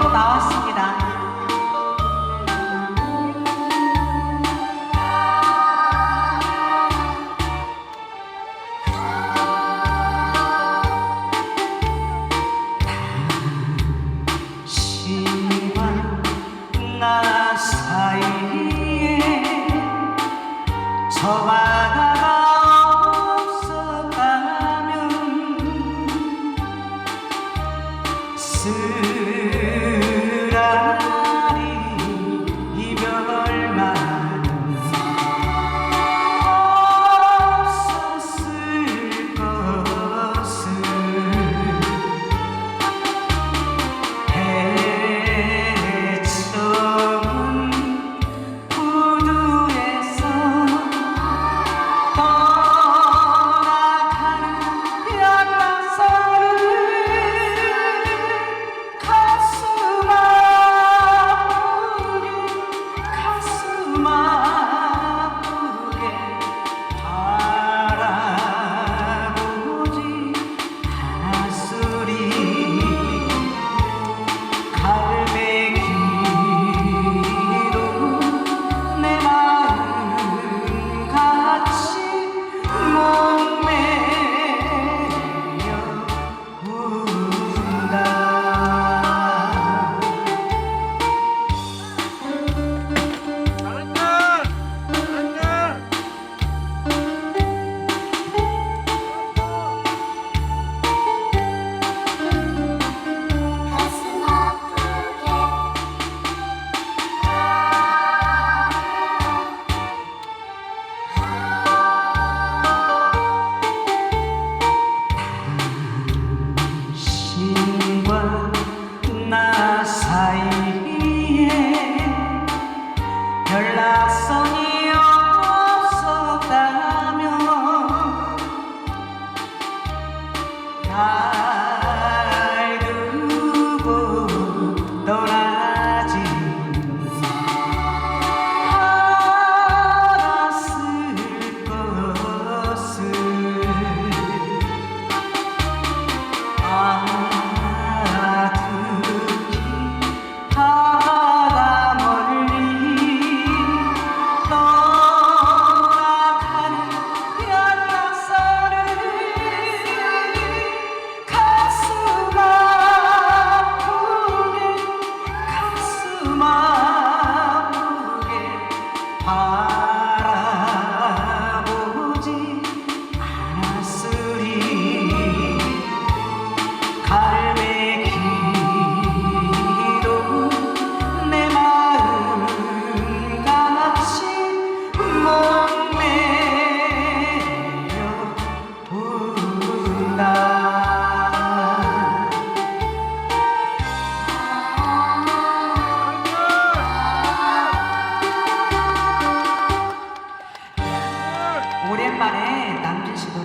또 나왔습니다. 나 사이에 저만 연락선이 없었다면 날 두고 떠나지 않았을 것을 아